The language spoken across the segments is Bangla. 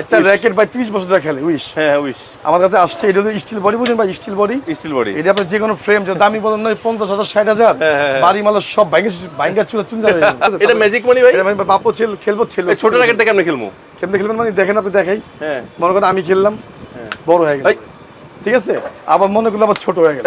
একটা র্যাকেট ভাই 30 বছর ধরে খেলে উইশ হ্যাঁ হ্যাঁ উইশ আমার কাছে আসছে এটা হলো স্টিল বডি বুঝেন ভাই স্টিল বডি স্টিল বডি এটা আপনার যে কোনো ফ্রেম যে দামি বলেন হাজার ষাট হাজার হ্যাঁ, হ্যাঁ, হ্যাঁ। বাড়ি মালা সব ভাঙ্গা ভাঙ্গা চুলা চুন যাবে এটা ম্যাজিক মানি ভাই? এটা আমি বাপও ছিল খেলব ছিল। ছোট র্যাকেট থেকে আমরা খেলব? কেমনে খেলবেন মানে দেখেন আপনি দেখাই। হ্যাঁ। মনে করেন আমি খেললাম বড় হয়ে গেল। ঠিক আছে? আবার মনে করলে আবার ছোট হয়ে গেল।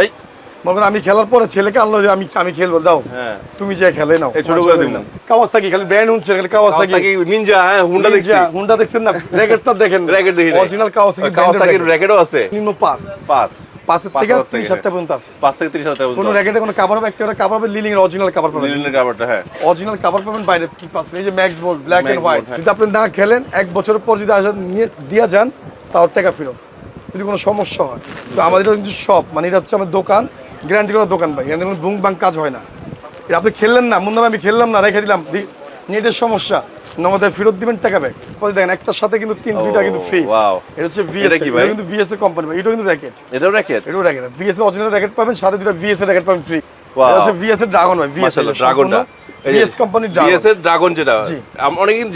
মনে আমি খেলার পরে ছেলেকে আনলো যে আমি আমি খেলব দাও। হ্যাঁ। তুমি যে খেলে নাও। ছোট করে দিন। কাওয়াসাকি খালি ব্র্যান্ড হচ্ছে খালি কাওয়াসাকি। নিনজা হ্যাঁ হুন্ডা দেখছি। হুন্ডা দেখছেন না? র্যাকেটটা দেখেন। র্যাকেট দেখি অরিজিনাল কাওয়াসাকি কাওয়াসাকির র্যাকেটও আছে। নিম্ন পাঁচ। পাঁচ। পাঁচের থেকে হাজার হাজার পর্যন্ত আছে। পাঁচ থেকে তিরিশ হাজার কোনো পর্যন্ত র্যাকেটে কোনো কাভার হবে? একটা কাভার হবে লিলিং এর অরিজিনাল কাভার পাবেন হ্যাঁ। অরিজিনাল কাভার পাবেন বাইরে এই যে max bold black and Max white. যদি আপনি না খেলেন এক বছরের পর যদি আসেন নিয়ে দিয়া যান তাও টাকা ফেরত। যদি কোনো সমস্যা হয়। তো আমাদের এটা কিন্তু শপ মানে এটা হচ্ছে আমার দোকান। গ্যারান্টি করা দোকান ভাই। এখানে কোনো বুং কাজ হয় না। এটা আপনি খেললেন না মনে আমি খেললাম না রেখে দিলাম। নেটের সমস্যা। নগদে ফেরত দিবেন টাকা ব্যাগ পরে দেখেন একটার সাথে কিন্তু তিন দুইটা কিন্তু ফ্রি এটা হচ্ছে ভিএস? কিন্তু ভিএস কোম্পানি এটা কিন্তু র্যাকেট এটাও র্যাকেট এটাও র্যাকেট ভিএস এর অরিজিনাল র্যাকেট পাবেন সাথে দুটা ভিএস এর র্যাকেট পাবেন ফ্রি ভিএস এর ড্রাগন ভিএস ড্রাগনটা ভিএস কোম্পানির ড্রাগন বিএস এর ড্রাগন যেটা জি।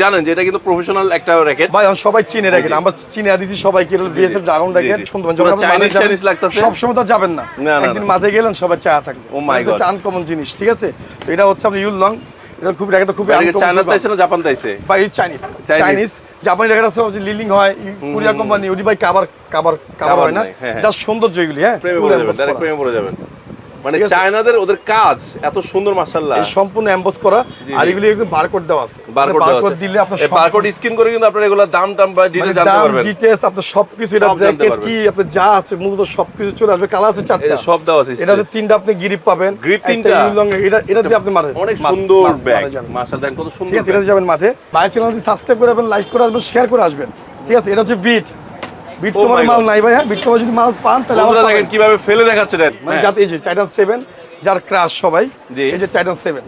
জানেন যে এটা কিন্তু প্রফেশনাল একটা র্যাকেট ভাই সবাই চিনে র্যাকেট আমরা চিনে দিছি সবাই কি ভিএস এর ড্রাগন র্যাকেট শুনতে পুরো Chinese Chinese লাগতাছে। সব সময় তো যাবেন না। না, না, একদিন মাঠে গেলেন সবাই চা থাকবে। Oh my God. আনকমন জিনিস ঠিক আছে? তো এটা হচ্ছে আপনি ইউল লং এটা খুব র্যাকেটটা খুব চায়না তাইছে না জাপান তাইছে ভাই চাইনিজ চাইনিজ জাপানি র্যাকেট আছে যে লিলিং হয় কোরিয়া কোম্পানি ওটি ভাই কাবার কাবার কাবার হয় না? হ্যাঁ, হ্যাঁ। সৌন্দর্য এগুলি হ্যাঁ? প্রেমে Full পড়ে যাবেন ডাইরেক্ট প্রেমে পড়ে যাবেন। মানে। চায়নাদের ওদের কাজ এত সুন্দর মাশাআল্লাহ। এই সম্পূর্ণ এমবস করা আর এগুলি একদম বারকোড দেওয়া আছে। বারকোড বারকোড দিলে বারকোড স্ক্যান করে কিন্তু আপনারা এগুলা দাম টাম বা ডিটেইলস জানতে পারবেন। ডিটেইলস সবকিছু এটা জ্যাকেট কি যা আছে মূলত সবকিছু চলে আসবে কালার আছে চারটা। সব দেওয়া আছে এটা হচ্ছে তিনটা আপনি গ্রিপ পাবেন একটা তিনটা? এটা এটা দিয়ে আপনি মাঠে অনেক সুন্দর ব্যাগ। মাশাআল্লাহ কত ঠিক সুন্দর আছে এটা যাবেন মাঠে। বাইরে চ্যানেলটি সাবস্ক্রাইব করে আসবেন লাইক করে আসবেন শেয়ার করে আসবেন। ঠিক আছে এটা হচ্ছে বিট বিট Oh মাল নাই ভাই হ্যাঁ বিট যদি মাল পান তাহলে আমার দেখেন কীভাবে ফেলে দেখাচ্ছে দেন। মানে হ্যাঁ। যাতে এই যে টাইটান সেভেন যার ক্রাশ সবাই। এই যে টাইটান সেভেন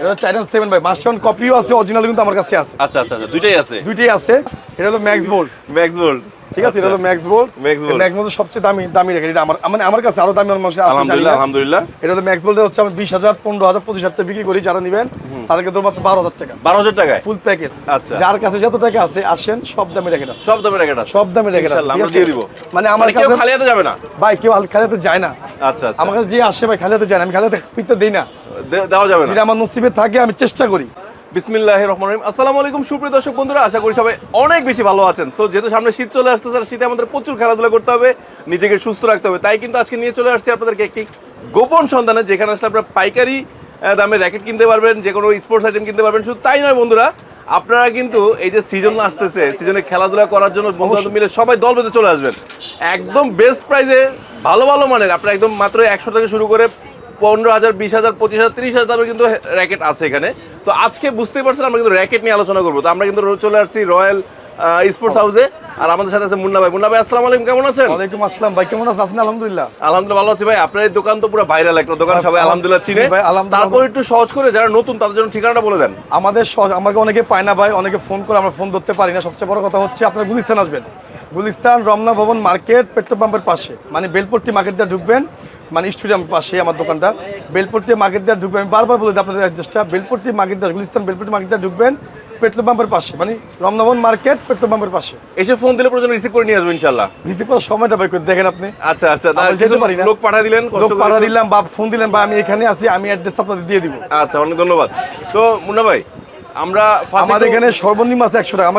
এটা টাইটান সেভেন ভাই মাস্টার কপিও আছে অরিজিনাল কিন্তু আমার কাছে আছে। আচ্ছা আচ্ছা আচ্ছা দুইটাই আছে। দুইটাই আছে। এটা হলো ম্যাক্স বোল্ড ম্যাক্স বোল্ড ঠিক আছে এটা হলো Max Bold Max Bold। Max Bold সবচেয়ে দামি দামি রেখে এটা আমার মানে আমার কাছে আরও দামি মানুষ আছে আলহামদুলিল্লাহ আলহামদুলিল্লাহ। এটা হলো ম্যাক্স বোল্ডের হচ্ছে আমি বিশ হাজার পনেরো হাজার পঁচিশ হাজার টাকা বিক্রি করি যারা নেবেন। তাদেরকে তো মাত্র বারো হাজার টাকা। বারো হাজার টাকায়? ফুল প্যাকেজ আচ্ছা। যার কাছে যত টাকা আছে আসেন সব দামে রেখে আছে সব দামে র্যাকেট আছে সব দামে রেখে ইনশাআল্লাহ, আমরা দিয়ে দিব। মানে আমার মানে কেউ কাছে খালি হাতে যাবে না? ভাই কেউ খালিতে যায় না। আচ্ছা আচ্ছা। আমার কাছে যে আসে ভাই খালিতে যায় না। আমি খালিতে পিতে দিই না। দে- দেওয়া যাবে না। যদি আমার নসিবে থাকে আমি চেষ্টা করি। বিসমিল্লাহ রহমান রহিম। আসসালামু আলাইকুম, সুপ্রিয় দর্শক বন্ধুরা, আশা করি সবাই অনেক বেশি ভালো আছেন। সো যেহেতু সামনে শীত চলে আসতেছে, আর শীতে আমাদের প্রচুর খেলাধুলা করতে হবে, নিজেকে সুস্থ রাখতে হবে। তাই কিন্তু আজকে নিয়ে চলে আসছি আপনাদেরকে একটি গোপন সন্ধানে, যেখানে আসলে আপনারা পাইকারি দামে র্যাকেট কিনতে পারবেন, যে কোনো স্পোর্টস আইটেম কিনতে পারবেন। শুধু তাই নয় বন্ধুরা, আপনারা কিন্তু এই যে সিজন আসতেছে সিজনে খেলাধুলা করার জন্য বন্ধু মিলে সবাই দল বেঁধে চলে আসবেন। একদম বেস্ট প্রাইসে ভালো ভালো মানের, আপনারা একদম মাত্র একশো থেকে শুরু করে পনেরো হাজার বিশ হাজার পঁচিশ হাজার তিরিশ হাজার দামের কিন্তু র্যাকেট আছে এখানে। তো আজকে বুঝতেই পারছেন আমরা কিন্তু র্যাকেট নিয়ে আলোচনা করব। তো আমরা কিন্তু চলে আসছি রয়্যাল স্পোর্টস হাউসে। আর আমাদের সাথে আছে মুন্না ভাই। মুন্না ভাই আসসালামু আলাইকুম কেমন আছেন? ওয়ালাইকুম আসসালাম ভাই কেমন আছেন? আলহামদুলিল্লাহ। আলহামদুলিল্লাহ ভালো আছি ভাই। আপনার এই দোকান তো পুরো ভাইরাল একটা দোকান সবাই আলহামদুলিল্লাহ চিনে। ভাই, আলহামদুলিল্লাহ। তারপর একটু সহজ করে যারা নতুন তাদের জন্য ঠিকানাটা বলে দেন। আমাদের আমাকে অনেকে পায় না ভাই অনেকে ফোন করে আমরা ফোন ধরতে পারি না। সবচেয়ে বড় কথা হচ্ছে আপনার গুলিস্তান আসবেন। গুলিস্তান রমনা ভবন মার্কেট পেট্রোল পাম্পের পাশে। মানে বেলপট্টি মার্কেট দিয়ে ঢুকবেন। মানে স্টেডিয়াম পাশে আমার দোকানটা। বেলপট্টি মার্কেট দিয়ে ঢুকবেন আমি বারবার বলে দিই আপনাদের অ্যাড্রেসটা বেলপট্টি মার্কেট দিয়ে গুলিস্তান বেলপট্টি মার্কেট দিয়ে ঢুকবেন পেট্রোল পাম্পের পাশে মানে রমনা ভবন মার্কেট পেট্রোল পাম্পের পাশে। এসে ফোন দিলে প্রয়োজন রিসিভ করে নিয়ে আসবেন ইনশাল্লাহ রিসিভ করার সময়টা ভাই করে দেখেন আপনি। আচ্ছা আচ্ছা যেতে পারি না। লোক পাঠা দিলেন লোক পাঠা দিলাম বা ফোন দিলেন বা আমি এখানে আছি আমি অ্যাড্রেস আপনাদের দিয়ে দিব। আচ্ছা অনেক ধন্যবাদ। তো মুন্না ভাই আমরা আমাদের এখানে সর্বনিম্ন আছে একশো টাকা।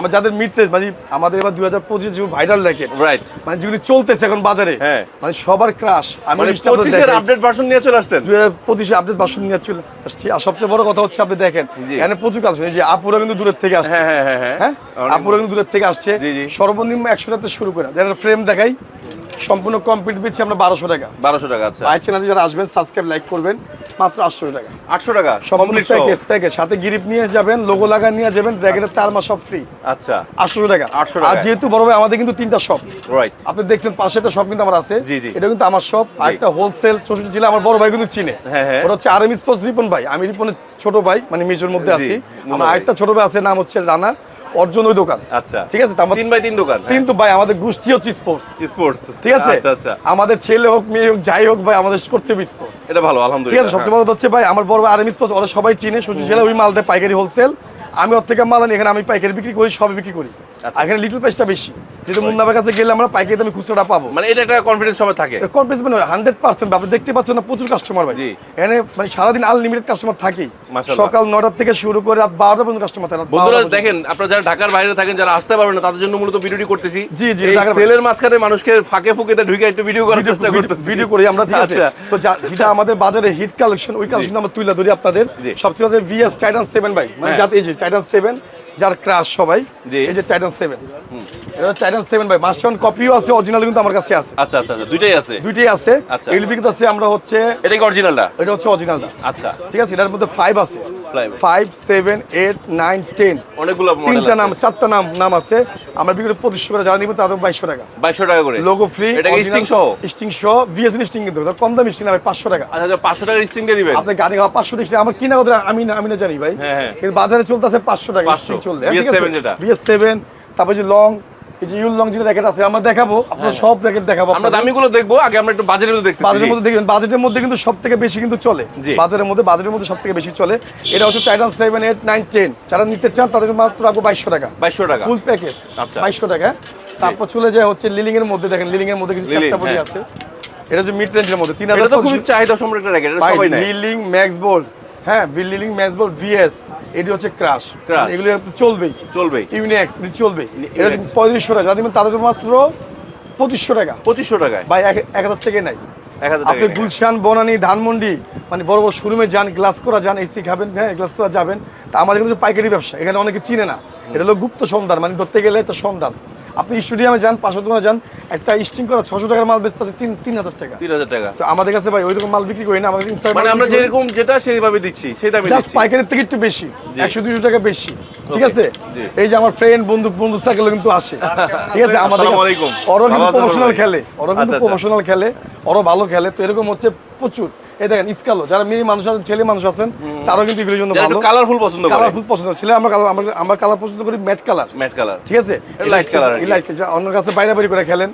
আমার যাদের মিড মানে আমাদের এবার দুই হাজার পঁচিশ যে ভাইরাল র্যাকেট রাইট মানে যেগুলি চলতেছে এখন বাজারে হ্যাঁ। মানে সবার ক্রাশ আমি মানে পঁচিশের আপডেট ভার্সন নিয়ে চলে আসছেন? দুই হাজার পঁচিশে আপডেট বাসন নিয়ে চলে আসছি। আর সবচেয়ে বড় কথা হচ্ছে আপনি দেখেন। এখানে প্রচুর কাজ এই যে আপুরা কিন্তু দূরের থেকে আসছে। হ্যাঁ হ্যাঁ হ্যাঁ হ্যাঁ। হ্যাঁ? আপুরা কিন্তু দূরের থেকে আসছে। সর্বনিম্ন একশো টাকা শুরু করে। যারা ফ্রেম দেখাই সম্পূর্ণ কমপ্লিট দিচ্ছি আমরা বারোশো টাকা। বারোশো টাকা আচ্ছা। বাইক চ্যানেলে যারা আসবেন সাবস্ক্রাইব লাইক করবেন মাত্র আটশো টাকা। আটশো টাকা সম্পূর্ণ কমপ্লিট প্যাকেজ প্যাকেজ সাথে গিরিপ নিয়ে যাবেন লোগো লাগা নিয়ে যাবেন র্যাকেটের তার মাস সব ফ্রি আচ্ছা। আটশো টাকা। 800 আর যেহেতু বড় ভাই আমাদের কিন্তু তিনটা শপ রাইট আপনি দেখছেন পাশে একটা শপ কিন্তু আমার আছে। জি, জি। এটা কিন্তু আমার শপ আর একটা হোলসেল চৌষট্টি জেলা আমার বড় ভাই কিন্তু চিনে। হ্যাঁ, হ্যাঁ। ওটা হচ্ছে আর এম স্পোর্টস রিপন ভাই। আমি রিপনের ছোট ভাই মানে মেজর মধ্যে আছি। আমার আরেকটা ছোট ভাই আছে নাম হচ্ছে রানা। অর্জুন ওই দোকান। আচ্ছা। ঠিক আছে তিন বাই তিন দোকান কিন্তু ভাই আমাদের গোষ্ঠী হচ্ছে স্পোর্টস স্পোর্টস ঠিক আছে? আচ্ছা আচ্ছা। আমাদের ছেলে হোক মেয়ে হোক যাই হোক ভাই আমাদের করতে হবে স্পোর্টস এটা ভালো আলহামদুলিল্লাহ ঠিক আছে সবচেয়ে বড় হচ্ছে ভাই আমার বড় ভাই আর এম স্পোর্টস ওরা সবাই চিনে সুজি ছেলে ওই মাল দেয় পাইকারি হোলসেল আমি ওর থেকে মাল আনি এখানে আমি পাইকারি বিক্রি করি সবই বিক্রি করি। আর এখানে লিটল প্রাইসটা বেশি। মুন্নাবের কাছে গেলে আমরা পাইকারি দামে খুচরাটা পাবো। মানে এটা একটা কনফিডেন্স সবাই থাকে। কনফিডেন্স মানে হান্ড্রেড পার্সেন্ট আপনি দেখতে পাচ্ছেন না প্রচুর কাস্টমার ভাই। এখানে মানে সারাদিন আনলিমিটেড কাস্টমার থাকেই। সকাল নটার থেকে শুরু করে রাত বারোটা পর্যন্ত কাস্টমার থাকে বন্ধুরা দেখেন আপনারা যারা ঢাকার বাইরে থাকেন যারা আসতে পারবেন না তাদের জন্য মূলত ভিডিওটি করতেছি। জি, জি, সেলের মাঝখানে মানুষকে ফাঁকে ফুঁকে ঢুকে একটু ভিডিও করার চেষ্টা করতেছি। ভিডিও করি আমরা ঠিক আছে? আচ্ছা। তো যেটা আমাদের বাজারে হিট কালেকশন ওই কালেকশন আমরা তুলে ধরি আপনাদের। সবচেয়ে ভিএস টাইটান সেভেন ভাই মানে হ্যাঁ। যাতে এই যে টাইটান সেভেন যার ক্রাশ সবাই। এই যে টাইটান সেভেন এটা টাইটান সেভেন ভাই। মাস্টার কপিও আছে অরিজিনাল কিন্তু আমার কাছে আছে। আচ্ছা আচ্ছা আচ্ছা দুইটাই আছে? দুইটাই আছে। আচ্ছা। এলবি কিন্তু আছে আমরা হচ্ছে এটা কি অরিজিনালটা এটা হচ্ছে অরিজিনালটা আচ্ছা। ঠিক আছে এটার মধ্যে ফাইভ আছে। Five seven eight nine ten অনেকগুলো তিনটা নাম চারটা নাম নাম আছে। আমরা বিক্রি পঁচিশশো করে যারা নিবে তাদের বাইশশো টাকা। 2200 টাকা করে? লোগো ফ্রি স্টিং সহ? স্টিং সহ ভিএস স্টিং কিন্তু। কম দামি স্টিং না পাঁচশো টাকা। আচ্ছা আচ্ছা 500 স্টিং দিয়ে দিবেন? আপনি গাড়ি খাওয়া পাঁচশো টাকা আমার কিনা কথা আমি না আমি না জানি ভাই। হ্যাঁ, হ্যাঁ। কিন্তু বাজারে চলতেছে পাঁচশো টাকা 500 স্টিং চললে। BS7 যেটা। বিএস সেভেন তারপর যে লং এই যে ইউল লং যেটা র্যাকেট আছে আমরা দেখাবো আপনার সব র্যাকেট দেখাবো হ্যাঁ, আমরা দামিগুলো দেখব আগে আমরা একটু বাজারের মধ্যে দেখতেছি। বাজারের মধ্যে দেখবেন বাজেটের মধ্যে কিন্তু সব থেকে বেশি কিন্তু চলে। বাজারের মধ্যে বাজারের মধ্যে সব থেকে বেশি চলে। এটা হচ্ছে Titan seven eight nine ten যারা নিতে চান তাদের মাত্র রাখব বাইশশো টাকা। 2200 টাকা। ফুল প্যাকেজ আচ্ছা। বাইশশো টাকা। তারপর চলে যায় হচ্ছে লিলিং এর মধ্যে। দেখেন লিলিং এর মধ্যে কিছু লিলিং, চারটা বডি হ্যাঁ। আছে। এটা হচ্ছে মিড রেঞ্জের মধ্যে। তিন হাজার তো খুবই চাহিদা সম্পর্ক racket Li Ning Max Bold হ্যাঁ বোল্ড ভিএস এটি হচ্ছে ক্রাশ Crush। এগুলো চলবেই। চলবেই। ইউনিক্স এটি চলবে এটা পঁয়ত্রিশশো টাকা তাদের মাত্র পঁচিশশো টাকা। 2500 টাকায়। ভাই এক হাজার থেকে নাই। 1000 আপনি গুলশান বনানী ধানমন্ডি মানে বড় বড় শোরুমে যান গ্লাস করা যান এসি খাবেন হ্যাঁ গ্লাস করা যাবেন। তা আমাদের কিন্তু পাইকারি ব্যবসা এখানে অনেকে চিনে না। এটা হলো গুপ্ত সন্ধান মানে ধরতে গেলে এটা সন্ধান। আপনি স্টুডিয়ামে যান পাঁচশো দোকানে যান একটা স্টিং করা ছশো টাকার মাল বেচতে আছে তিন তিন হাজার টাকা। 3000 টাকা। তো আমাদের কাছে ভাই ওই রকম মাল বিক্রি করি না আমাদের মানে আমরা যেরকম যেটা সেইভাবে দিচ্ছি সেই দামে জাস্ট দিচ্ছি। পাইকারির থেকে একটু বেশি একশো দুশো টাকা বেশি ঠিক আছে? এই যে আমার ফ্রেন্ড বন্ধু বন্ধু সাইকেল কিন্তু আসে। ঠিক আছে? আমাদের। ওরাও কিন্তু ভালো প্রফেশনাল খেলে ওরাও কিন্তু আচ্ছা, আচ্ছা। প্রফেশনাল খেলে ওরাও ভালো খেলে তো এরকম হচ্ছে প্রচুর। এই দেখেন ইসকালো। যারা মেয়ে মানুষ আছেন ছেলে মানুষ আছেন তারাও কিন্তু এগুলোর জন্য ভালো। কালারফুল পছন্দ করে। কালারফুল পছন্দ ছেলে আমরা কালার আমরা কালার পছন্দ করি ম্যাট কালার ম্যাট কালার ঠিক আছে? এটা light color আর কি। লাইট অন্য কাছে বাইরে বাইরে করে খেলেন।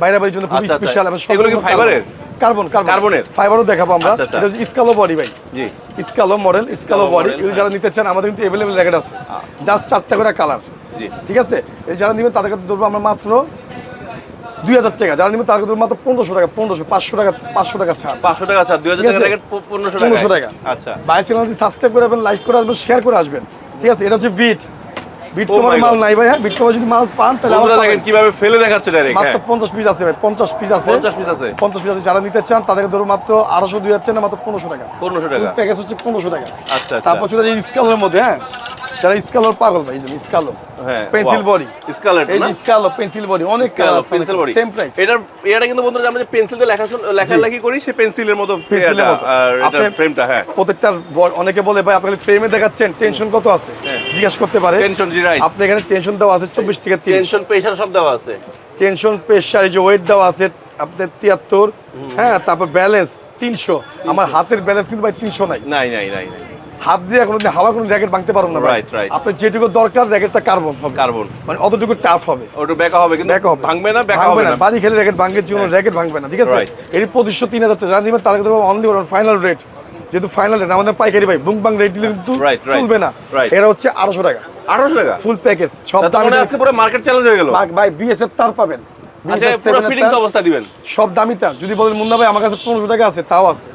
বাইরে জন্য খুব আচ্ছা, আচ্ছা। স্পেশাল এগুলো কি ফাইবারের? কার্বন কার্বন কার্বনের? ফাইবারও দেখাবো আমরা। আচ্ছা। এটা হচ্ছে ইসকালো বডি ভাই। জি। স্কালো মডেল স্কালো বডি এগুলো যারা নিতে চান আমাদের কিন্তু অ্যাভেলেবল র্যাকেট আছে। জাস্ট চারটা করে কালার জি। ঠিক আছে? এই যারা নেবেন তাদের কাছে ধরবো আমরা মাত্র দুই হাজার টাকা যারা নেবেন তাদের মাত্র পনেরোশো টাকা পনেরোশো পাঁচশো টাকা পাঁচশো টাকা ছাড়। 500 টাকা স্যার 2000 ঠিক টাকা 1500 টাকা। 1500 টাকা। আচ্ছা। বাইরে চ্যানেলটি সাবস্ক্রাইব করে আসবেন লাইক করে আসবেন শেয়ার করে আসবেন। ঠিক আছে? এটা হচ্ছে বিট বিট my মাল নাই ভাই হ্যাঁ বিট তোমার যদি মাল পান তাহলে আমার। দেখেন কীভাবে ফেলে দেখাচ্ছে ডাইরেক্ট মাত্র হ্যাঁ। পঞ্চাশ পিস আছে ভাই পঞ্চাশ পিস আছে। 50 পিস আছে। পঞ্চাশ পিস আছে। যারা নিতে চান তাদেরকে ধরো মাত্র আড়াইশো দুই হাজার না মাত্র পনেরোশো টাকা। 1500 টাকা। প্যাকেজ হচ্ছে পনেরোশো টাকা। আচ্ছা আচ্ছা। তারপর চলে যায় স্কালোর মধ্যে হ্যাঁ। যারা স্কালোর পাগল ভাই স্কালো। হ্যাঁ পেন্সিল বডি। এই স্কালো পেন্সিল বডি অনেক পেন্সিল বডি সেম প্রাইস এটার এটা কিন্তু বন্ধুরা আমরা যে পেন্সিল দিয়ে লেখা করি সে পেন্সিলের মতো এটা, মতো। আর এটা ফ্রেমটা হ্যাঁ। প্রত্যেকটার অনেকে বলে ভাই আপনি ফ্রেমে দেখাচ্ছেন টেনশন কত আছে? হ্যাঁ। জিজ্ঞাসা করতে পারে। টেনশন জি রাইট আপনি এখানে টেনশন দেওয়া আছে চব্বিশ থেকে তিরিশ। টেনশন প্রেসার সব দেওয়া আছে। টেনশন প্রেশার এই যে ওয়েট দেওয়া আছে আপনার তিয়াত্তর হ্যাঁ তারপর ব্যালেন্স তিনশো। আমার হাতের ব্যালেন্স কিন্তু ভাই তিনশো নাই। নাই নাই নাই নাই। হাত দিয়ে কোনো হাওয়া কোনো র্যাকেট ভাঙতে পারব না Right, right. আপনার যেটুকু দরকার র্যাকেটটা কার্বন হবে। কার্বন মানে অতটুকু টাফ হবে। ওটা বেকা হবে কিন্তু ব্যাক হবে। ভাঙবে না ভাঙবে হবে না। বাড়ি খেলে র্যাকেট ভাঙবে জীবন র্যাকেট ভাঙবে না ঠিক আছে? এর পঁচিশশো তিন হাজার জানা দিবেন অনলি ফাইনাল রেট যেহেতু ফাইনাল রেট আমাদের পাইকারি ভাই রেট দিলে কিন্তু. চলবে না. এটা হচ্ছে আড়াইশো টাকা। 1800 টাকা? ফুল প্যাকেজ সব তার মানে আজকে পুরো মার্কেট চ্যালেঞ্জ হয়ে গেল। ভাই বিএসএফ তার পাবেন। আচ্ছা BSF পুরো 7 এর ফিটিংস তার, অবস্থা দিবেন। সব দামি তার যদি বলেন মুন্না ভাই আমার কাছে পনেরোশো টাকা আছে তাও আছে।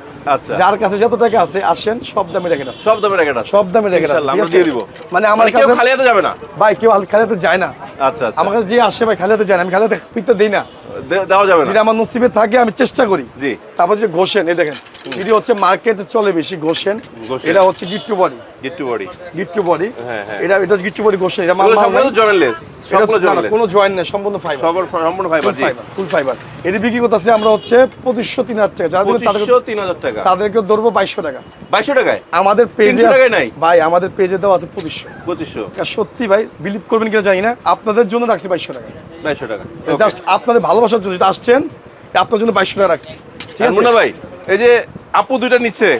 যার কাছে যত টাকা আছে আসেন সব দামে রেখে আছে সব দামে রেখে আছে সব দামে রেখে আছে আমরা দিয়ে দিব। মানে আমার মানে কাছে খালি হাতে যাবে না। ভাই কেউ খালিতে যায় না। আচ্ছা আচ্ছা। আমার কাছে যে আসে ভাই খালিতে যায় না। আমি খালিতে পিকতে দিই না। দেওয়া যাবে না। আমার নসিবে থাকে আমি চেষ্টা করি। জি। তারপর যে ঘোষেন এই দেখেন এটি হচ্ছে মার্কেটে চলে বেশি ঘোষেন। এটা হচ্ছে গিট্টু বডি। গিট টু বডি। গিট্টু বডি। হ্যাঁ, হ্যাঁ। এটা এটা গিট্টু বডি ঘোষেন এটা মাল জয়েন্টলেস কোনো নেই সম্পূর্ণ ফাইবার সম্পূর্ণ ফাইবার জি। ফাইবার ফুল ফাইবার এটি বিক্রি করতেছে আমরা হচ্ছে তিন হাজার টাকা। যারা 2500 3000 টাকা। তাদেরকে ধরবো বাইশশো টাকা। 2200 টাকায়? আমাদের পেজে টাকায় নাই? ভাই আমাদের পেজে দেওয়া আছে পঁচিশশো। 2500 সত্যি ভাই বিলিভ করবেন কিনা জানি না। আপনাদের জন্য রাখছি বাইশশো টাকা। 2200 টাকা। জাস্ট আপনাদের ভালোবাসার জন্য যেটা আসছেন আপনার জন্য বাইশশো টাকা রাখছি। ঠিক আছে? মুন্না ভাই এই যে আপু দুইটা নিচ্ছে।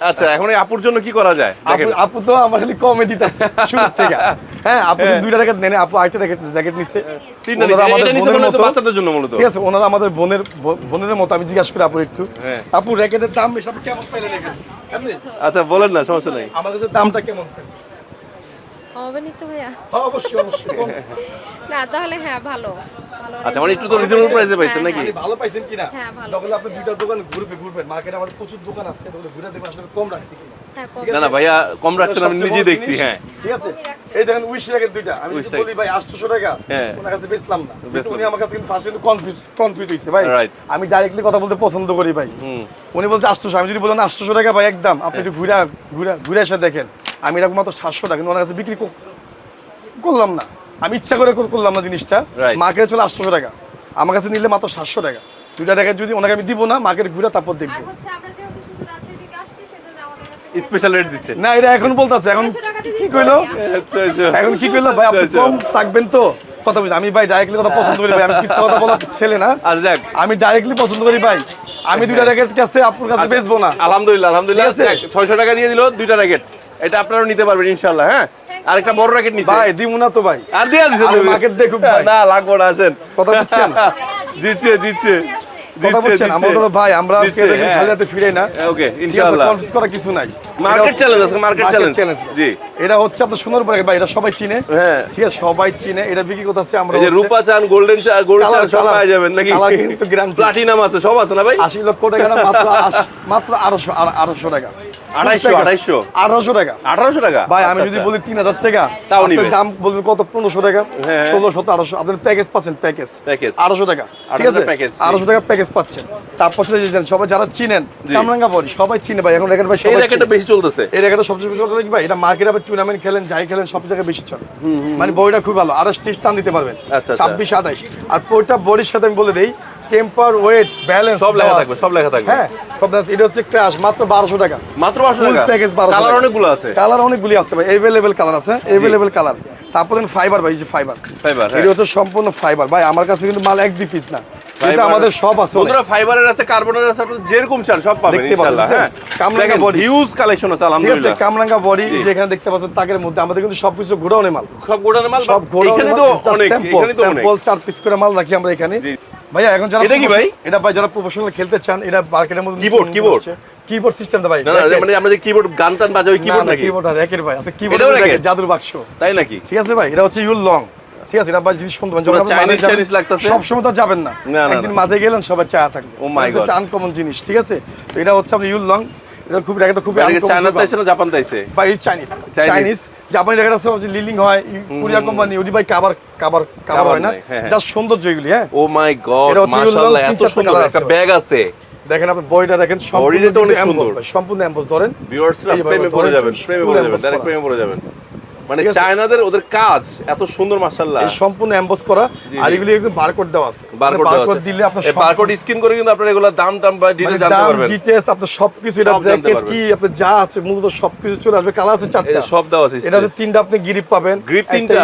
আচ্ছা এখন এই আপুর জন্য কি করা যায়? আপু- তো আমার খালি কমে দিতেছে শুরু থেকে। হ্যাঁ আপু হ্যাঁ। দুইটা র্যাকেট নেনে আপু আরেকটা র্যাকেট র্যাকেট নিচ্ছে। তিনটা আমাদের বোনের মূলত মতো। বাচ্চাদের জন্য মূলত। ঠিক আছে ওনারা আমাদের বোনের বোনের মতো। আমি জিজ্ঞাসা করি আপু একটু। হ্যাঁ। আপু র্যাকেটের দাম কেমন পাইলেন আচ্ছা বলেন না সমস্যা নাই। কাছে দামটা কেমন পাইছে হবে নি তো ভাইয়া? হ্যাঁ অবশ্যই অবশ্যই না তাহলে হ্যাঁ ভালো। ভালো আচ্ছা মানে একটু তো রিজনেবল প্রাইসে পাইছেন নাকি? মানে ভালো পাইছেন কিনা? হ্যাঁ, ভালো তখন আপনি দুইটা দোকান ঘুরবে ঘুরবেন মার্কেটে আমাদের প্রচুর দোকান আছে তখন ঘুরে দেখবেন আসলে কম রাখছি কিনা। হ্যাঁ না না ভাইয়া কম রাখছেন আমি নিজেই দেখছি হ্যাঁ। ঠিক আছে? এই দেখেন উইশ দুইটা। আমি যদি বলি ভাই 800 টাকা হ্যাঁ। ওনার কাছে বেচলাম না। কিন্তু উনি আমার কাছে কিন্তু ফার্স্ট কিন্তু কনফিউজ কনফিউজ হইছে ভাই। আমি ডাইরেক্টলি কথা বলতে পছন্দ করি ভাই। উনি বলছে 800 আমি যদি বললাম 800 টাকা ভাই একদম আপনি একটু ঘুরা ঘুরা ঘুরে এসে দেখেন। আমি এরকম মাত্র 700 টাকা কিন্তু ওনার কাছে বিক্রি করলাম না। আমি ইচ্ছা করে করলাম না জিনিসটা. মার্কেটে চলে 800 টাকা। আমার কাছে নিলে মাত্র 700 টাকা। দুইটা টাকা যদি ওনাকে আমি দিব না মার্কেট ঘুরে তারপর আর দেখব হচ্ছে আমরা যেহেতু শুধু রাজশাহী থেকে আসছি সেজন্য আমাদের কাছে স্পেশাল রেট দিচ্ছে না এটা এখন বলতেছে এখন 600 কি কইলো। আচ্ছা আচ্ছা এখন কি করল ভাই আপনি আচ্ছা, কম থাকবেন তো। কথা বলছি আমি ভাই ডাইরেক্টলি কথা পছন্দ করি ভাই। আমি মিথ্যা কথা বলার ছেলে না। আচ্ছা যাক আমি ডাইরেক্টলি পছন্দ করি ভাই। আমি দুইটা র্যাকেট কাছে আপনার কাছে বেচবো না। আলহামদুলিল্লাহ আলহামদুলিল্লাহ। ঠিক আছে? ছয়শো টাকা দিয়ে দিল দুইটা র্যাকেট এটা আপনারাও নিতে পারবেন ইনশাল্লাহ হ্যাঁ? আর একটা বড় র্যাকেট নিচ্ছে ভাই দিমু না তো ভাই। আর দিয়া দিছে তুমি। মার্কেট দেখুক ভাই। না লাগবো না আসেন। কথা বুঝছেন? জিতছে জিতছে কথা বুঝছেন আমরা তো ভাই আমরা দিচ্ছে, হ্যাঁ। খালি হাতে ফিরে না। ওকে ইনশাআল্লাহ। কনফিউজ করা কিছু নাই। মার্কেট চ্যালেঞ্জ আছে মার্কেট চ্যালেঞ্জ জি। এটা হচ্ছে আপনার ভাই এটা সবাই চিনে। হ্যাঁ। ঠিক আছে সবাই চিনে। এটা বিক্রি করতে আছে আমরা এই যে রূপা চান গোল্ডেন চান গোল্ড চান সব পাওয়া যাবেন নাকি? কিন্তু। প্লাটিনাম আছে সব আছে না ভাই? আশি লক্ষ টাকা না মাত্র মাত্র আড়াইশো আড়াইশো টাকা। আঠারোশো ভাই আমি আচ্ছা, যদি আচ্ছা। বলি তিন হাজার টাকা তাও দাম বলবেন কত? পনেরোশো টাকা। হ্যাঁ। ষোলো সতেরো আঠারোশো আপনার প্যাকেজ পাচ্ছেন প্যাকেজ Package। আড়াইশো টাকা। ঠিক আছে? package, টাকা প্যাকেজ পাচ্ছেন। তারপর সবাই যারা চিনেন। কামরাঙ্গা বড়ি সবাই চিনে ভাই। এখন ভাই সবাই বেশি চলতেছে। এই রেকেটটা সবচেয়ে বেশি চলে কি ভাই? এটা মার্কেটে টুর্নামেন্ট খেলেন যাই খেলেন সব জায়গায় বেশি চলে। মানে বইটা খুব ভালো। ত্রিশ টান দিতে পারবেন। আচ্ছা, আচ্ছা। ছাব্বিশ আঠাইশ আর বডির সাথে আমি বলে দেই টেম্পার ওয়েট ব্যালেন্স সব লেখা থাকবে সব লেখা থাকবে। হ্যাঁ সব লেখা এটা হচ্ছে ক্র্যাশ মাত্র বারোশো টাকা। মাত্র টাকা? প্যাকেজ বারোশো কালার অনেকগুলো আছে। কালার অনেকগুলি আছে ভাই। এভেলেবেল কালার আছে কালার তারপর ফাইবার ভাই যে ফাইবার Fiber, হ্যাঁ। এটা হচ্ছে সম্পূর্ণ ফাইবার ভাই আমার কাছে কিন্তু মাল এক দুই পিস না। এটা আমাদের সব আছে বন্ধুরা ফাইবারের আছে কার্বনের আছে যেরকম চান সব পাবেন ইনশাআল্লাহ হ্যাঁ? কামরাঙ্গা body। হিউজ কালেকশন আছে ঠিক আছে কামরাঙ্গা বডি। যেখানে দেখতে পাচ্ছেন তাকের মধ্যে আমাদের কিন্তু সবকিছু গোডাউনে মাল। সব গোডাউনের মাল সব গোডাউনে এখানে তো অনেক এখানে তো অনেক। স্যাম্পল চার পিস করে মাল রাখি আমরা এখানে। ভাইয়া এখন যারা এটা কি ভাই? এটা ভাই যারা প্রফেশনাল খেলতে চান এটা মার্কেটের মধ্যে Keyboard, keyboard? কিবোর্ড সিস্টেম ভাই না না মানে আমরা যে কিবোর্ড গান টান বাজাই কিবোর্ড নাকি? কিবোর্ড আর র্যাকেট ভাই আছে কিবোর্ড জাদুর বাক্স। তাই নাকি? ঠিক আছে ভাই এটা হচ্ছে ইউল লং ঠিক আছে এটা জিনিস শুনতে পারেন যখন লাগতাছে? সব সময় তো যাবেন না। একদিন। মাঠে গেলেন সবাই চা থাকবে। Oh my God. আনকমন জিনিস ঠিক আছে? তো এটা হচ্ছে আপনি ইউল লং এটা খুব র্যাকেটটা খুব চায়না তাইছে না জাপান তাইছে বা চাইনিজ চাইনিজ জাপানি র্যাকেট আছে যে লিলিং হয় কোরিয়া কোম্পানি ওটি ভাই কাবার কাবার কাবার হয় না। জাস্ট সৌন্দর্য এগুলি হ্যাঁ। ও মাই গড এটা মাশাআল্লাহ এত সুন্দর একটা ব্যাগ আছে। দেখেন আপনি বইটা দেখেন সম্পূর্ণ। ভাই, সম্পূর্ণ এম্বস ধরেন। ভিউয়ার্সরা প্রেমে পড়ে যাবেন প্রেমে পড়ে যাবেন ডাইরেক্ট প্রেমে পড়ে যাবেন। মানে চায়নাদের ওদের কাজ এত সুন্দর মাশাআল্লাহ। সম্পূর্ণ এমবস করা। আর এগুলি একদম বারকোড দেওয়া আছে। বারকোড বারকোড দিলে আপনার বারকোড স্ক্যান করে কিন্তু আপনারা এগুলা দাম টাম বা ডিটেইলস জানতে দাম পারবেন। ডিটেইলস আপনার সবকিছু এটা জ্যাকেট কি আপনার যা আছে মূলত সবকিছু চলে আসবে। কালার আছে চারটা। সব দেওয়া আছে এটা হচ্ছে তিনটা আপনি গ্রিপ পাবেন। একটা তিনটা?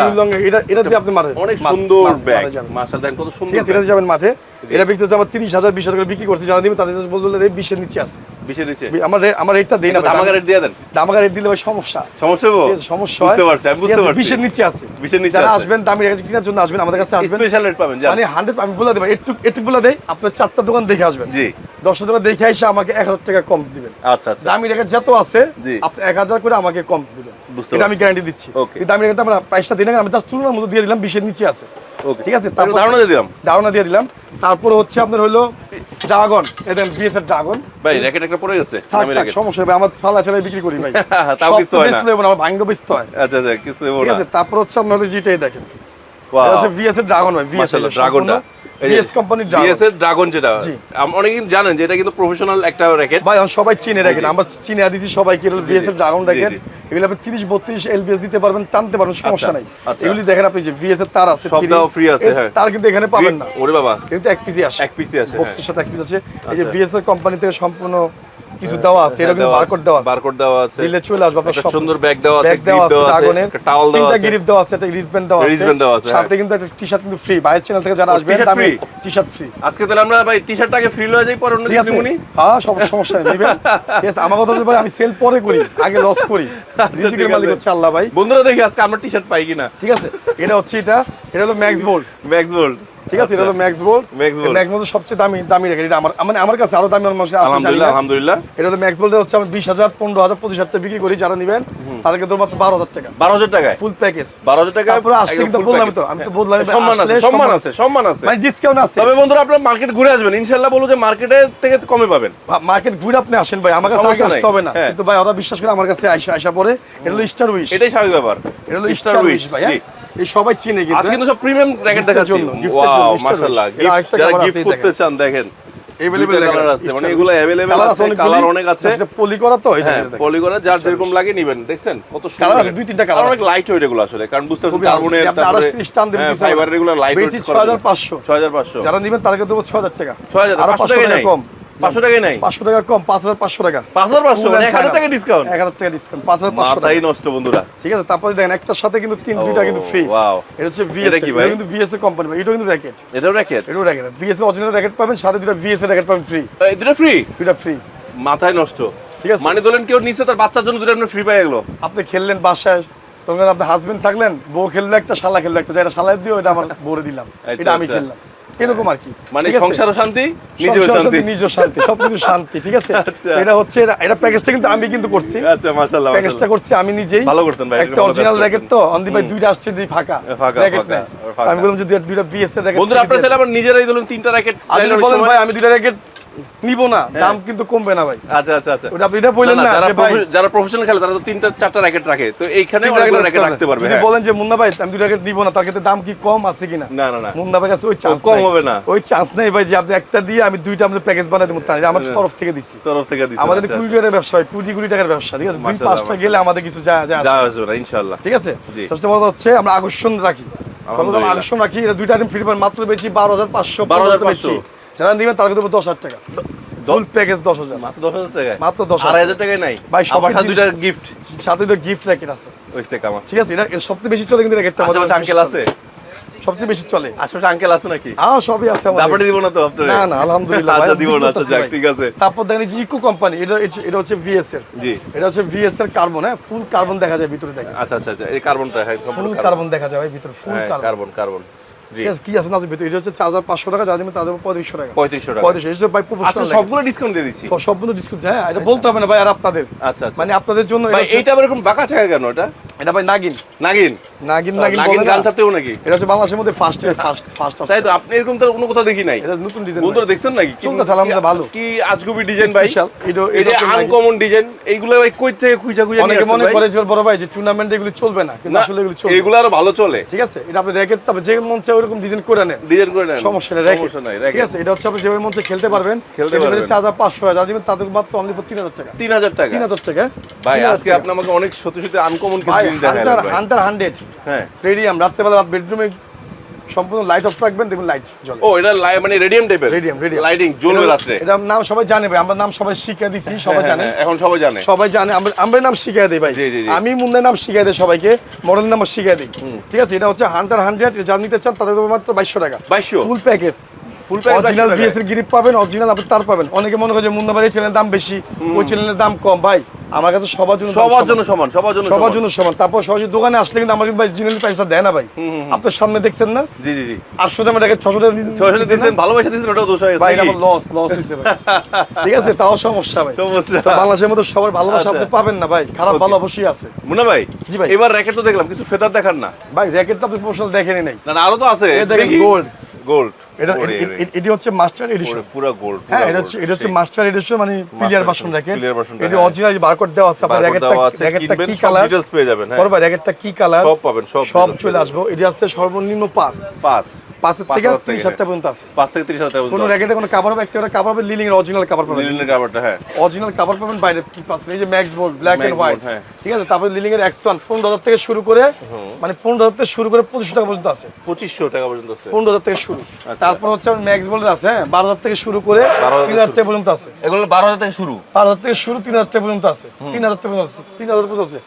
এটা এটা দিয়ে আপনি অনেক সুন্দর ব্যাগ। মাশাআল্লাহ কত ঠিক আছে এটা যাবেন মাঠে। এটা বিক্রি আমার তিরিশ হাজার বিশ হাজার করে বিক্রি করছে। যারা দিবেন তাদের বলব এই বিশের নিচে আছে। বিশের নিচে। আমার আমার রেটটা দেই না দামাকা রেট দিয়ে দেন। দামাকা রেট দিলে ভাই সমস্যা। সমস্যা সমস্যা পারছি আমি বুঝতে পারছি। বিশের নিচে আছে। বিশের নিচে যারা আসবেন দামি রেখে কেনার জন্য আসবেন আমাদের কাছে আসবেন। স্পেশাল রেট পাবেন মানে হান্ড্রেড আমি বলে দেব একটু একটু বলে দেই আপনার চারটা দোকান দেখে আসবেন। জি। দশটা দোকান দেখে এসে আমাকে এক হাজার টাকা কম দিবেন। আচ্ছা আচ্ছা। দামি রেখে যত আছে। আপনি এক হাজার করে আমাকে কম দিবেন। এটা আমি গ্যারান্টি দিচ্ছি. এই দামি আমরা প্রাইসটা না আমি জাস্ট তুলনার মতো দিয়ে দিলাম বিশের নিচে আছে। ঠিক আছে? তারপর ধারণা দিয়ে দিলাম। ধারণা দিয়ে দিলাম। তারপর হচ্ছে আপনার হলো ড্রাগন এদের বিএস এর ড্রাগন ভাই র্যাকেট একটা পড়ে গেছে। থাক র্যাকেট সমস্যা হবে আমার ফালা ছেলে বিক্রি করি ভাই। তাও কিছু হয় না। আমার ভাঙ্গ বেচতে হয়। আচ্ছা আচ্ছা কিছু হব ঠিক আছে? তারপর হচ্ছে আপনার হলো যেটাই দেখেন। Wow. এটা হচ্ছে ভিএস এর ড্রাগন ভাই ভিএস এর মাশাআল্লাহ ভিএস কোম্পানির বিএস এর ড্রাগন যেটা। অনেকে জানেন যে এটা কিন্তু প্রফেশনাল একটা র্যাকেট ভাই সবাই চিনে র‍্যাকেট আমরা চিনে দিছি সবাইকে বিএস এর ড্রাগন র‍্যাকেট এগুলো আপনি তিরিশ বত্রিশ এলবিএস দিতে পারবেন টানতে পারবেন সমস্যা নাই। আচ্ছা। এগুলি দেখেন আপনি যে ভিএস এর তার আছে সব দাও ফ্রি আছে, হ্যাঁ। তার কিন্তু এখানে পাবেন না। ওরে বাবা। কিন্তু এক পিসি আসে। এক পিসি আছে। বক্সের সাথে এক পিস আছে এই যে আচ্ছা। ভিএস এর কোম্পানি থেকে সম্পূর্ণ কিছু দেওয়া আছে এটা কিন্তু বারকোড দেওয়া আছে। বারকোড দেওয়া আছে। দিলে চলে আসবে আপনার সুন্দর ব্যাগ দেওয়া আছে ব্যাগ দেওয়া আছে ড্রাগনের একটা টাওয়াল দেওয়া আছে। তিনটা গিরিপ দেওয়া আছে একটা রিসব্যান্ড দেওয়া আছে। wristband দেওয়া আছে, সাথে কিন্তু একটা টি-শার্ট কিন্তু ফ্রি বাইরের চ্যানেল থেকে যারা আসবেন t-shirt টি-শার্ট ফ্রি আজকে তাহলে আমরা ভাই টি শার্টটাকে ফ্রি লয়ে যাই পরে অন্য কিছু নিবনি হ্যাঁ সব সমস্যা নেই ঠিক আছে আমার কথা হচ্ছে ভাই আমি সেল পরে করি আগে লস করি। রিজিকের মালিক হচ্ছে আল্লাহ ভাই। বন্ধুরা দেখি আজকে আমরা টি শার্ট পাই কিনা। ঠিক আছে এটা হচ্ছে এটা এটা হলো ম্যাক্স বোল্ড ম্যাক্স বোল্ড ঠিক আছে এটা হলো Max Bolt Max Bolt। Max Bolt সবচেয়ে দামি দামি র্যাকেট এটা আমার মানে আমার কাছে আরও দামি মানুষ আছে আলহামদুলিল্লাহ আলহামদুলিল্লাহ। এটা তো ম্যাক্স বলতে হচ্ছে আমি বিশ হাজার পনেরো হাজার পঁচিশ হাজার টাকা বিক্রি করি যারা নেবেন তাদেরকে তোর মাত্র বারো হাজার টাকা। বারো হাজার টাকায়? ফুল প্যাকেজ বারো হাজার টাকা তারপরে আসলে কিন্তু বললাম তো, আমি তো বললাম, সম্মান আছে সম্মান আছে সম্মান আছে। মানে ডিসকাউন্ট আছে। তবে বন্ধুরা আপনার মার্কেট ঘুরে আসবেন। ইনশাল্লাহ বলব যে মার্কেটে থেকে কমে পাবেন। মার্কেট ঘুরে আপনি আসেন ভাই আমার কাছে আসতে হবে না। হ্যাঁ। কিন্তু ভাই ওরা বিশ্বাস করে আমার কাছে আইসা আইসা পরে এটা হলো স্টার উইশ এটাই স্বাভাবিক ব্যাপার। এটা হলো স্টার উইশ ভাই। হ্যাঁ? এই সবাই চিনে কিন্তু আজকে সব প্রিমিয়াম র্যাকেট দেখাচ্ছি। ওয়াও মাশাআল্লাহ। যারা গিফট করতে চান দেখেন। Available দুইটা আছে, মানে এগুলো Wish। আছে কালার অনেক আছে। এটা পলি করা তো এই হ্যাঁ। পলি করা যার যেরকম লাগে নিবেন দেখছেন? কত সুন্দর। Colour আছে, দুই তিনটা আর অনেক লাইট ওয়েট এগুলো আসলে কারণ বুঝতে পারছেন কার্বনের আপনি আড়াইশ ত্রিশ টান দেবেন। ফাইবার এগুলো লাইট ওয়েট 6500 6500 যারা নেবেন তাদেরকে দেবো ছ হাজার টাকা। 6000 আরও 500 পাঁচশো টাকা টাকা কম। 500 টাকাই নাই? পাঁচশো টাকা কম পাঁচ হাজার পাঁচশো টাকা। 5500 1000 টাকা ডিসকাউন্ট এক হাজার টাকা ডিসকাউন্ট পাঁচ হাজার পাঁচশো টাকা। নষ্ট বন্ধুরা। ঠিক আছে তারপরে দেখেন একটার সাথে কিন্তু তিন দুইটা কিন্তু ফ্রি এটা হচ্ছে ভিএস এটা কিন্তু ভিএস কোম্পানি এটা কিন্তু র্যাকেট এটাও র্যাকেট এটাও র্যাকেট ভিএস অরিজিনাল র্যাকেট পাবেন সাথে দুটো ভিএস র্যাকেট পাবেন ফ্রি দুটো ফ্রি দুইটা ফ্রি মাথায় নষ্ট। ঠিক আছে। মানে ধরেন কেউ নিচে তার বাচ্চার জন্য দুটো আপনার ফ্রি পেয়ে গেলো। আপনি খেললেন বাসায় তখন আপনার হাজবেন্ড থাকলেন বউ খেললে একটা শালা খেললে একটা যেটা শালা দিও এটা আমার বলে দিলাম। আচ্ছা, এটা আমি আচ্ছা। খেললাম। এরকম আর কি। মানে সংসার সংসারও শান্তি নিজেও শান্তি। নিজের শান্তি সবকিছু শান্তি ঠিক আছে? আচ্ছা। এটা হচ্ছে এটা- প্যাকেজটা কিন্তু আমি কিন্তু করছি। আচ্ছা মাশাআল্লাহ প্যাকেজটা করছি আমি নিজেই। ভালো করছেন ভাই, একটা অরিজিনাল র্যাকেট তো অন্দি ভাই দুইটা আসছে দুই ফাঁকা। র্যাকেট না আমি বললাম যে দুইটা- দুইটা বিএস এর র্যাকেট বন্ধুরা আপনারা চাইলে আবার নিজেরাই ধরুন তিনটা র্যাকেট আপনি বলেন ভাই আমি দুইটা র্যাকেট নিব না দাম কিন্তু কমবে না ভাই। আচ্ছা আচ্ছা আচ্ছা। ওটা আপনি এটা না, যারা প্রফেশনাল খেলে তারা তো তিনটা চারটা র্যাকেট রাখে। তো এইখানে র্যাকেট রাখতে পারবে যদি হ্যাঁ। বলেন যে মুন্না ভাই আমি র্যাকেট নিব না তার ক্ষেত্রে দাম কি কম আছে কিনা? না না না। মুন্না ভাই কাছে ওই চান্স কম হবে না। ওই চান্স নেই ভাই যে আপনি একটা দিয়ে আমি দুইটা আপনার প্যাকেজ বানাই দেবো। আমার তরফ থেকে দিছি। তরফ থেকে দিচ্ছে আমাদের কোটি টাকার ব্যবসা হয় কোটি টাকার ব্যবসা ঠিক আছে? দুই পাঁচটা গেলে আমাদের কিছু যা যা আসবে না ইনশাআল্লাহ। ঠিক আছে? সবচেয়ে বড় হচ্ছে আমরা আকর্ষণ রাখি। আকর্ষণ রাখি এটা দুইটা আইটেম ফ্রি পাবেন মাত্র বেচি বারো হাজার পাঁচশো 12,500 যারা নিবেন তাদেরকে দেবো দশ হাজার টাকা। ফুল প্যাকেজ দশ হাজার। মাত্র দশ হাজার টাকায়? মাত্র 10,000 আড়াই হাজার টাকায় নাই? ভাই, সব আবার সাথে দুইটা গিফট সাথে তো গিফট র্যাকেট আছে। কাম ঠিক আছে এটা সবচেয়ে বেশি চলে কিন্তু র্যাকেটটা আমাদের আঙ্কেল আছে? সবচেয়ে বেশি চলে। আশেপাশে আঙ্কেল আছে নাকি? হ্যাঁ সবই আছে আমাদের। দিব না তো আপনার? না না আলহামদুলিল্লাহ ভাই, আচ্ছা দিব না আচ্ছা যাক ঠিক আছে। তারপর দেখেন যে ইকো কোম্পানি এটা এটা হচ্ছে ভিএস এর। জি। এটা হচ্ছে ভিএস এর কার্বন হ্যাঁ ফুল কার্বন দেখা যায় ভিতরে দেখেন। আচ্ছা আচ্ছা আচ্ছা এই কার্বনটা হ্যাঁ ফুল কার্বন দেখা যায় ভাই ভিতরে ফুল কার্বন কার্বন কার্বন কি আছে এটা হচ্ছে চার হাজার পাঁচশো টাকা যা দিবেন তাদের পঁয়ত্রিশশো টাকা। পঁয়ত্রিশশো টাকা। পঁয়ত্রিশশো ভাই আচ্ছা প্রফেশনাল সবগুলো ডিসকাউন্ট দিয়ে দিচ্ছি। সম্পূর্ণ ডিসকাউন্ট হ্যাঁ এটা বলতে হবে না ভাই আর আপনাদের। আচ্ছা আচ্ছা। মানে আপনাদের জন্য এইটা আবার এরকম বাঁকা ছাকা কেন এটা? এটা ভাই নাগিন। নাগিন? নাগিন নাগিন নাগিন গান ছাড়তেও নাকি? এটা হচ্ছে বাংলাদেশের মধ্যে ফার্স্ট ফার্স্ট ফার্স্ট তাই তো আপনি এরকম তো অন্য কোথাও দেখি নাই? এটা নতুন ডিজাইন বন্ধুরা দেখছেন নাকি? চলতেছে আলহামদুলিল্লাহ ভালো। কি আজগুবি ডিজাইন ভাই? এটা- এটা। আনকমন ডিজাইন এইগুলো ভাই কই থেকে খুঁজা খুঁজা অনেকে মনে করে যে বড় ভাই যে টুর্নামেন্টে এগুলো চলবে না কিন্তু আসলে এগুলো চলবে এইগুলো আরও ভালো চলে। ঠিক আছে? এটা আপনি র্যাকেট তবে যে মন চায় ওরকম ডিজাইন করে নেন। ডিজাইন করে নেন। সমস্যা নেই সমস্যা নাই ঠিক আছে এটা হচ্ছে আপনি যেভাবে মন খেলতে পারবেন। খেলতে পারবেন। চার হাজার পাঁচশো যা দিবেন তাদের মাত্র অনলি তিন হাজার টাকা। তিন হাজার টাকা। তিন হাজার টাকা ভাই আজকে। আপনি আমাকে অনেক সত্যি সত্যি আনকমন কিছু ভাই জিনিস দেখালেন হান্টার ভাই। হান্টার হান্ড্রেড হ্যাঁ। রেডিয়াম রাত্রেবেলা বেডরুমে সম্পূর্ণ লাইট অফ রাখবেন দেখবেন লাইট জ্বলে। ও এটা লাই- মানে রেডিয়াম টাইপের রেডিয়াম রেডিয়াম লাইটিং জ্বলবে রাতে এটা নাম সবাই জানে ভাই আমরা নাম সবাই শিখিয়ে দিছি সবাই হ্যাঁ, জানে। হ্যাঁ, এখন সবাই জানে। সবাই জানে আমরা আমরা নাম শিখিয়ে দেই ভাই। আমি মুন্নার নাম শিখিয়ে দেই সবাইকে মডেল নাম শিখিয়ে দেই। ঠিক আছে? এটা হচ্ছে হান্টার হান্ড্রেড যারা নিতে চান তাদের মাত্র বাইশশো টাকা। 2200 ফুল প্যাকেজ ফুল অরিজিনাল এর গ্রিপ পাবেন অরিজিনাল আপনি তার পাবেন। অনেকে মনে করে যে ভাই চ্যানেলের দাম বেশি ওই চ্যানেলের দাম কম। ভাই আমার কাছে সবার জন্য সবার জন্য সমান সবার জন্য সবার জন্য সমান। তারপর সহজে দোকানে আসলে কিন্তু আমার কিন্তু ভাই জিনিস পয়সা দেয় না ভাই। আপনার সামনে দেখছেন না? জি জি জি। আটশো দামে টাকা ছশো টাকা ছয়শো দিয়েছেন দিয়েছেন ওটাও দোষ হয়ে ভাই এটা লস লস হয়েছে ভাই। ঠিক আছে তাও সমস্যা ভাই। সমস্যা। তো বাংলাদেশের মধ্যে সবার ভালোবাসা আচ্ছা। আপনি পাবেন না ভাই। খারাপ ভালো অবশ্যই আছে। মুন্না ভাই জি ভাই। এবার র্যাকেট তো দেখলাম কিছু ফেদার দেখান না। ভাই র্যাকেট তো আপনি প্রফেশনাল দেখেনি নাই। না আরও তো আছে গোল্ড গোল্ড এটা এটি হচ্ছে মাস্টার এডিশন পুরো গোল্ড হ্যাঁ এটা হচ্ছে এটা হচ্ছে মাস্টার এডিশন মানে প্লেয়ার ভার্সন র্যাকেট এটি। অরিজিনাল বারকোড দেওয়া আছে আপনার র্যাকেটটা র্যাকেটটা কি কালার ডিটেইলস পেয়ে যাবেন হ্যাঁ। র্যাকেটটা কি কালার সব পাবেন সব সব চলে আসবে। এটি আছে সর্বনিম্ন পাঁচ। পাঁচ। পাঁচের পাঁচ থেকে তিরিশ হাজার পর্যন্ত আছে। পাঁচ থেকে তিরিশ হাজার কোনো র্যাকেটে কোনো কাভার হবে? একটা কাভার হবে লিলিং এর অরিজিনাল কাভার পাবেন। লিলিনের কাপড়টা হ্যাঁ। অরিজিনাল কাভার পাবেন বাইরে পাচ্ছেন এই যে Max Bold black and white. ঠিক আছে? তারপরে লিলিং এর এক্স ওয়ান পনেরো হাজার থেকে শুরু করে মানে পনেরো হাজার থেকে শুরু করে পঁচিশশো টাকা পর্যন্ত আছে। পঁচিশশো টাকা পর্যন্ত আছে। পনেরো হাজার থেকে শুরু। আচ্ছা। তারপর হচ্ছে ম্যাক্স বোল্ডের আছে হ্যাঁ? বারো হাজার থেকে শুরু করে তিন হাজার টাকা পর্যন্ত আছে। এগুলো বারো হাজার থেকে শুরু। বারো হাজার থেকে শুরু তিন হাজার টাকা পর্যন্ত আছে। তিন হাজার পর্যন্ত আছে। তিন হাজার পর্যন্ত আছে।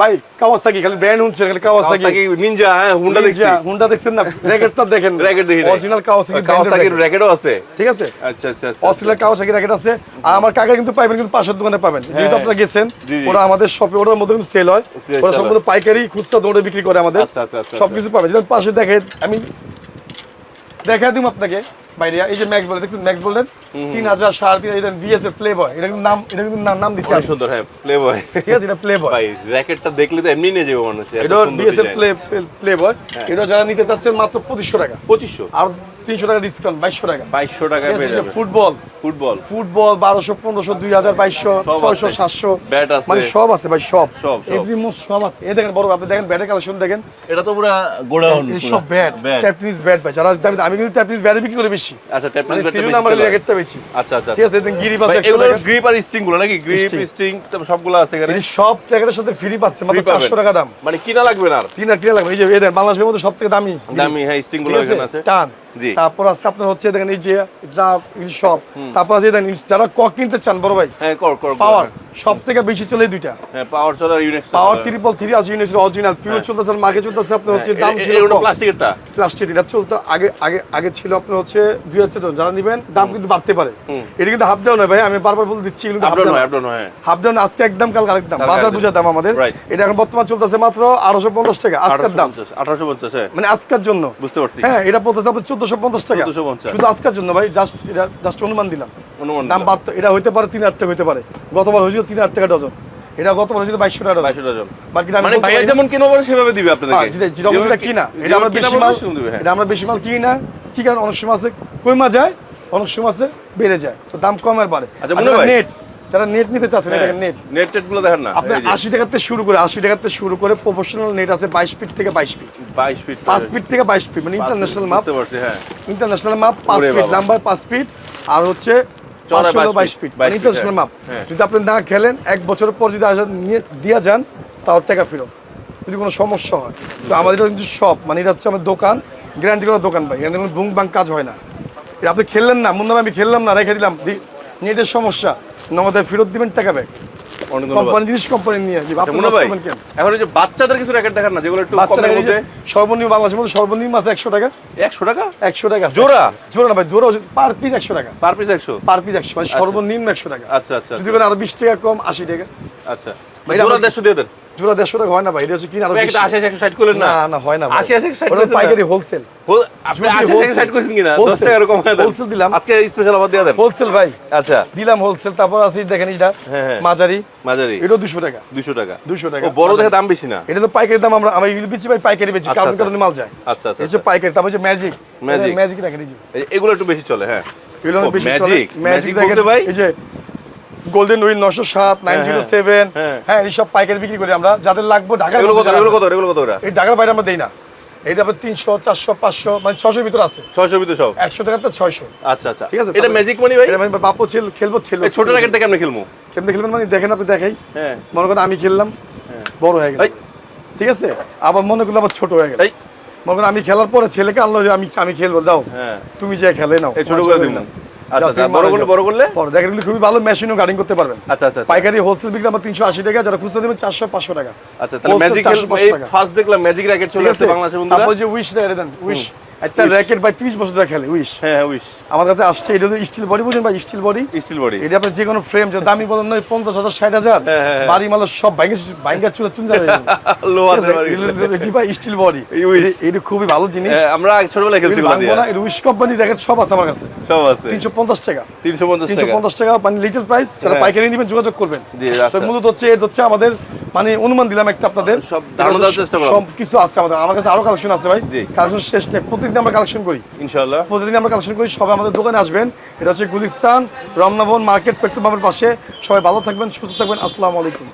ভাই কাওয়াসাকি খালি ব্র্যান্ড হচ্ছে খালি কাওয়াসাকি নিনজা হ্যাঁ হুন্ডা দেখছি। হুন্ডা দেখছেন না? র্যাকেটটা দেখেন। র্যাকেট দেখি অরিজিনাল কাওয়াসাকি কাওয়াসাকির র্যাকেটও আছে। ঠিক আছে? আচ্ছা আচ্ছা আচ্ছা অস্ট্রেলিয়া কাওয়াসাকি র্যাকেট আছে। আর আমার কাকা কিন্তু পাইবেন কিন্তু পাশের দোকানে পাবেন। যেহেতু আপনারা গেছেন জি, জি। ওরা আমাদের শপে ওটার মধ্যে কিন্তু সেল হয়। ওরা হয়। সম্পূর্ণ পাইকারি খুচরা দৌড়ে বিক্রি করে আমাদের। আচ্ছা, আচ্ছা, আচ্ছা, সবকিছু পাবেন। যেমন পাশে দেখে আমি দেখা দিব আপনাকে। বাইরে এই যে ম্যাক্স বলে দেখছেন ম্যাক্স বলেন তিন হাজার সাড়ে তিন হাজার বিএসএফ প্লে বয় এটা কিন্তু নাম এটা কিন্তু নাম নাম দিচ্ছে সুন্দর হ্যাঁ প্লে বয় ঠিক আছে এটা প্লে বয় ভাই র্যাকেটটা দেখলে তো এমনি নিয়ে যাবে মানুষ এটা বিএস প্লে প্লে বয় এটা যারা নিতে চাচ্ছেন মাত্র পঁচিশশো টাকা। পঁচিশশো? আর তিনশো টাকা ডিসকাউন্ট বাইশশো টাকা। বাইশশো টাকা ফুটবল। ফুটবল। ফুটবল বারোশো পনেরোশো দুই হাজার বাইশশো ছয়শো সাতশো। ব্যাট আছে। মানে সব আছে ভাই সব। এভরি মোস্ট সব আছে। দেখেন বড় আপনি দেখেন ব্যাটের কালেকশন দেখেন। এটা তো পুরো সব ব্যাট ট্যাপ টেনিস ব্যাট ভাই। যারা দামি আমি কিন্তু ট্যাপ টেনিস ব্যাট বিক্রি করে বেশি। আচ্ছা ট্যাপ মানে টেনিস সিজন আমার র্যাকেটটা বেশি। আচ্ছা আচ্ছা। ঠিক আছে দেখেন গিরি পাচ্ছে এগুলো গ্রিপ আর স্ট্রিংগুলো নাকি? গ্রিপ। স্ট্রিং সবগুলো আছে এখানে। সব র্যাকেটের সাথে ফ্রি পাচ্ছে মাত্র Free পাবেন। চারশো টাকা দাম। মানে কিনা লাগবে না তিন কিনা লাগবে। এই যে দেখেন বাংলাদেশের মধ্যে সব থেকে দামি দামি হ্যাঁ স্ট্রিংগুলো এখানে আছে। টান। তারপর আছে আপনার হচ্ছে দেখেন এই যে ড্রাফ সব। তারপর আছে দেখেন যারা কক কিনতে চান বড় ভাই পাওয়ার সব থেকে বেশি চলে দুইটা। পাওয়ার চলে ইউনিক্স পাওয়ার ট্রিপল থ্রি আছে ইউনিক্স অরিজিনাল পিওর চলতেছে মাকে চলতেছে আপনার হচ্ছে দাম ছিল প্লাস্টিকটা প্লাস্টিক এটা চলতো আগে আগে আগে ছিল আপনার হচ্ছে দুই হাজার যারা নেবেন দাম কিন্তু বাড়তে পারে। এটা কিন্তু হাফ ডাউন হয় ভাই আমি বারবার বলে দিচ্ছি কিন্তু হাফ ডাউন হাফ ডাউন আজকে একদম কাল আরেক দাম। বাজার বুঝার দাম। আমাদের। এটা এখন বর্তমান চলতেছে মাত্র আঠারোশো পঞ্চাশ টাকা। আজকের দাম। আঠারোশো পঞ্চাশ মানে আজকের জন্য। বুঝতে পারছি। হ্যাঁ এটা বলতেছে আপনার চোদ্দ 1450 টাকা। 1450 শুধু আজকের জন্য ভাই জাস্ট এটা জাস্ট অনুমান দিলাম। অনুমান দাম এটা হতে পারে 3 টাকা হতে পারে। গতবার হয়েছিল 3 টাকা ডজন। এটা গতবার হয়েছিল 2200 টাকা 2200 বাকি দাম মানে ভাইয়া যেমন কিনো বলে সেভাবে দিবে আপনাদেরকে। হ্যাঁ, কিনা। হ্যাঁ। এটা আমরা বেশি মাল এটা আমরা বেশি মাল না। কি কারণ অনেক সময় আছে কইমা যায় অনেক সময় আছে বেড়ে যায়। তো দাম কমের পারে আচ্ছা, আচ্ছা নেট যারা নেট নিতে চাচ্ছেন এটা নেট নেট টেটগুলো দেখেন না। আপনি আশি টাকার থেকে শুরু করে আশি টাকার থেকে শুরু করে প্রফেশনাল নেট আছে বাইশ ফিট থেকে বাইশ ফিট বাইশ ফিট পাঁচ ফিট থেকে বাইশ ফিট মানে ইন্টারন্যাশনাল মাপ হ্যাঁ। ইন্টারন্যাশনাল মাপ পাঁচ ওরে ফিট বাবা। নাম্বার পাঁচ ফিট আর হচ্ছে 22 22 ইন্টারন্যাশনাল মাপ হ্যাঁ। যদি আপনি না খেলেন এক বছর পর যদি আসেন নিয়ে দিয়া যান তাও টাকা ফেরত। যদি কোনো সমস্যা হয় তো আমাদের এটা কিন্তু শপ মানে এটা হচ্ছে আমার দোকান গ্যারান্টি করা দোকান ভাই এখানে কোনো বুং বাং কাজ হয় না। আপনি খেললেন না মুন্না আমি খেললাম না রেখে দিলাম নেটের সমস্যা। নগদে ফেরত দিবেন টাকা ব্যাগ কোম্পানি জিনিস নিয়ে আচ্ছা, এখন যে বাচ্চাদের কিছু র্যাকেট দেখান না যেগুলো একটু এই মধ্যে। সর্বনিম্ন বাংলাদেশের মধ্যে সর্বনিম্ন আছে একশো টাকা। একশো টাকা? একশো টাকা জোড়া? জোড়া না ভাই জোড়া পার পিস একশো টাকা। পার পিস একশো? পার পিস একশো মানে সর্বনিম্ন একশো টাকা। আচ্ছা আচ্ছা যদি বলেন আরও বিশ টাকা কম আশি টাকা। আচ্ছা। জোড়া দেড়শো দিয়ে দেন। জোড়া দেড়শো টাকা হয় না ভাই এটা হচ্ছে আরও বেশি। আশি আশি একশো ষাট করলেন না? না না হয় না আশি আশি ষাট ওটা পাইকারি হোলসেল আপনি আশি আশি ষাট করেছেন কিনা? দশ টাকা এরকম দিলাম। আজকে স্পেশাল আবার দিয়ে দেন। হোলসেল ভাই। আচ্ছা। দিলাম হোলসেল তারপর আছে দেখেন এটা। মাঝারি। মাঝারি। এটা দুশো টাকা। দুশো টাকা। দুশো টাকা। বড় দেখে দাম বেশি না? এটা তো পাইকারি দাম আমরা আমি বেশি ভাই পাইকারি বেশি আচ্ছা, কারণ আচ্ছা। কারণে মাল যায়। আচ্ছা আচ্ছা এটা পাইকারি তারপর যে ম্যাজিক। ম্যাজিক দেখেন এগুলো একটু বেশি চলে হ্যাঁ। এগুলো বেশি চলে। ম্যাজিক ম্যাজিক ম্যাজিক দেখেন ভাই? এই যে গোল্ডেন হ্যাঁ। হ্যাঁ এই সব পাইকারি বিক্রি করি আমরা। যাদের লাগবে ঢাকার এগুলো কত এগুলো কত এগুলো কত এই ঢাকার বাইরে আমরা দেই না। এটা তিনশো চারশো পাঁচশো মানে ছশোর ভিতরে আছে। ভিতরে সব? একশো ছয়শো। আচ্ছা আচ্ছা। ঠিক আছে এটা ম্যাজিক মানি ভাই? এটা মানে বাপু ছিল খেলব ছিল। ছোট র্যাকেট থেকে আপনি খেলব। কেমনে খেলবেন মানে দেখেন আপনি দেখাই। হ্যাঁ। মনে করেন আমি খেললাম বড় হয়ে গেল। ঠিক আছে? আবার মনে করল আবার ছোট হয়ে গেল। মনে করেন আমি খেলার পরে ছেলেকে আনলো যে আমি আমি খেলব দাও। হ্যাঁ। তুমি যে খেলে নাও। ছোট করে ছেলে আচ্ছা আচ্ছা তুমি বড় করলে? বড় দেখেন খুবই ভালো মেশিনও গার্ডিং করতে পারবেন। আচ্ছা আচ্ছা আচ্ছা। পাইকারি হোলসেল বিক্রি আমরা তিনশো আশি টাকা যারা খুচরা দেবেন চারশো পাঁচশো টাকা। আচ্ছা তাহলে ম্যাজিক এই ফার্স্ট দেখলাম ম্যাজিক র্যাকেট চলে আসছে আছে? বন্ধুরা। তারপর যে উইশ দেন উইশ একটা র্যাকেট ভাই ত্রিশ বছর ধরে খেলে উইশ হ্যাঁ হ্যাঁ উইশ আমার কাছে আসছে এটা হলো স্টিল বডি বুঝেন ভাই স্টিল বডি স্টিল বডি এটা আপনার যে কোনো ফ্রেম যে দামি বলেন নয় পঞ্চাশ হাজার ষাট হাজার হ্যাঁ, হ্যাঁ, হ্যাঁ। বাড়ি মাল সব ভাইঙ্গা ভাইঙ্গা চুলে চুন যাবে। লো আছে জি ভাই স্টিল বডি এটা খুবই ভালো জিনিস। হ্যাঁ, আমরা ছোটবেলায় খেলছি গুলো দিয়ে না এটা উইশ কোম্পানির র্যাকেট সব আছে আমার কাছে। সব আছে। তিনশো পঞ্চাশ টাকা। তিনশো পঞ্চাশ তিনশো টাকা পঞ্চাশ টাকা মানে লিটল প্রাইস যারা হ্যাঁ। পাইকারি নেবেন যোগাযোগ করবেন। জি, তো। মূলত হচ্ছে এটা হচ্ছে আমাদের মানে অনুমান দিলাম একটা আপনাদের। সব ধারণা দেওয়ার চেষ্টা করলাম। সব কিছু আছে আমাদের। আমার কাছে আরও কালেকশন আছে ভাই। কালেকশন শেষ নেই প্রতিদিন আমরা কালেকশন করি। ইনশাল্লাহ প্রতিদিন আমরা কালেকশন করি সবাই আমাদের দোকানে আসবেন। এটা হচ্ছে গুলিস্তান রমনাভবন মার্কেট পেট্রোল পাম্পের পাশে। সবাই ভালো থাকবেন সুস্থ থাকবেন আসসালামু আলাইকুম।